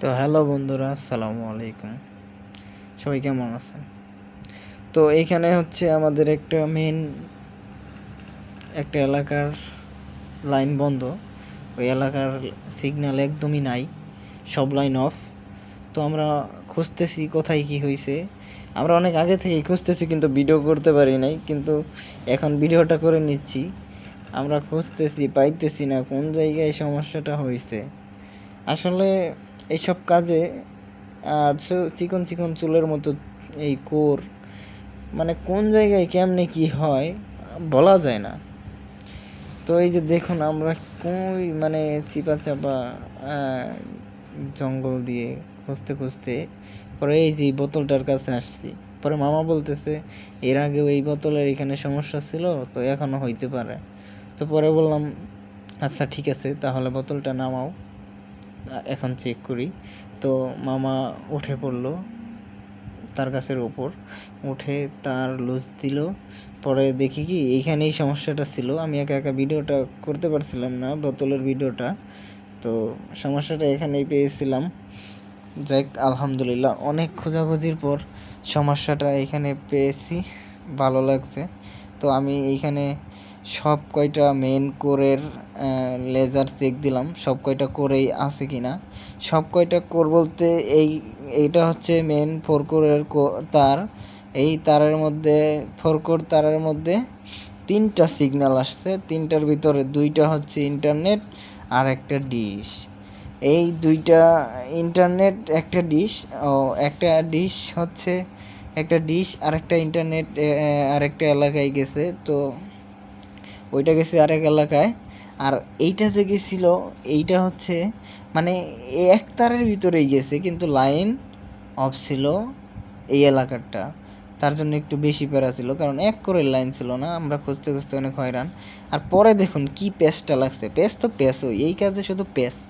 তো হ্যালো বন্ধুরা, আসসালামু আলাইকুম। সবাই কেমন আছেন? তো এইখানে হচ্ছে আমাদের একটা মেন একটা এলাকার লাইন বন্ধ। ওই এলাকার সিগন্যাল একদমই নাই, সব লাইন অফ তো আমরা খুঁজতেছি কোথায় কি হয়েছে আমরা অনেক আগে থেকেই খুঁজতেছি কিন্তু ভিডিও করতে পারি নাই, কিন্তু এখন ভিডিওটা করে নিচ্ছি। আমরা খুঁজতেছি, পাইতেছি না কোন জায়গায় সমস্যাটা হয়েছে আসলে এইসব কাজে, আর চিকন চিকন চুলের মতো এই কোর মানে কোন জায়গায় কেমনে কি হয় বলা যায় না। তো এই যে দেখুন আমরা কই মানে চিপা চাপা জঙ্গল দিয়ে খুঁজতে খুঁজতে পরে এই যে বোতলটার কাছে আসছি। পরে মামা বলতেছে, এর আগেও এই বোতলের এখানে সমস্যা ছিল, তো এখনও হইতে পারে। তো পরে বললাম আচ্ছা ঠিক আছে, তাহলে বোতলটা নামাও। এখন চেক করি। তো মামা উঠে পড়ল তার গাছের ওপর উঠে তার লুজ দিল। পরে দেখি কি এইখানেই সমস্যাটা ছিল। আমি একা একা ভিডিওটা করতে পারছিলাম না, বোতলের ভিডিওটা। তো সমস্যাটা এখানেই পেয়েছিলাম। যাই আলহামদুলিল্লাহ, অনেক খোঁজাখুঁজির পর সমস্যাটা এখানে পেয়েছি। ভালো লাগছে। তো আমি এইখানে সব কয়টা মেন কোরের লেজার চেক দিলাম। সব কয়টা কোরেই আছে কি না সব কয়টা কোর বলতে এই, এইটা হচ্ছে মেন ফোর কোরের তার। এই তারের মধ্যে ফোর কোর তারের মধ্যে তিনটা সিগন্যাল আসছে। তিনটার ভিতরে দুইটা হচ্ছে ইন্টারনেট আর একটা ডিশ এই দুইটা ইন্টারনেট একটা ডিশ ও একটা ডিশ হচ্ছে একটা ডিশ আর একটা ইন্টারনেট আর একটা এলাকায় গেছে, তো ওইটা গেছে আরেক এলাকায়। আর এইটা যে গেছিল, এইটা হচ্ছে মানে এক তারের ভিতরেই গেছে, কিন্তু লাইন অফ ছিল এই এলাকারটা। তার জন্য একটু বেশি প্যারা ছিল, কারণ এক করে লাইন ছিল না, আমরা খুঁজতে খুঁজতে অনেক হয়রান। আর পরে দেখুন কি পেস্টটা লাগছে। পেস্ট তো পেস্টই এই কাজে শুধু পেস্ট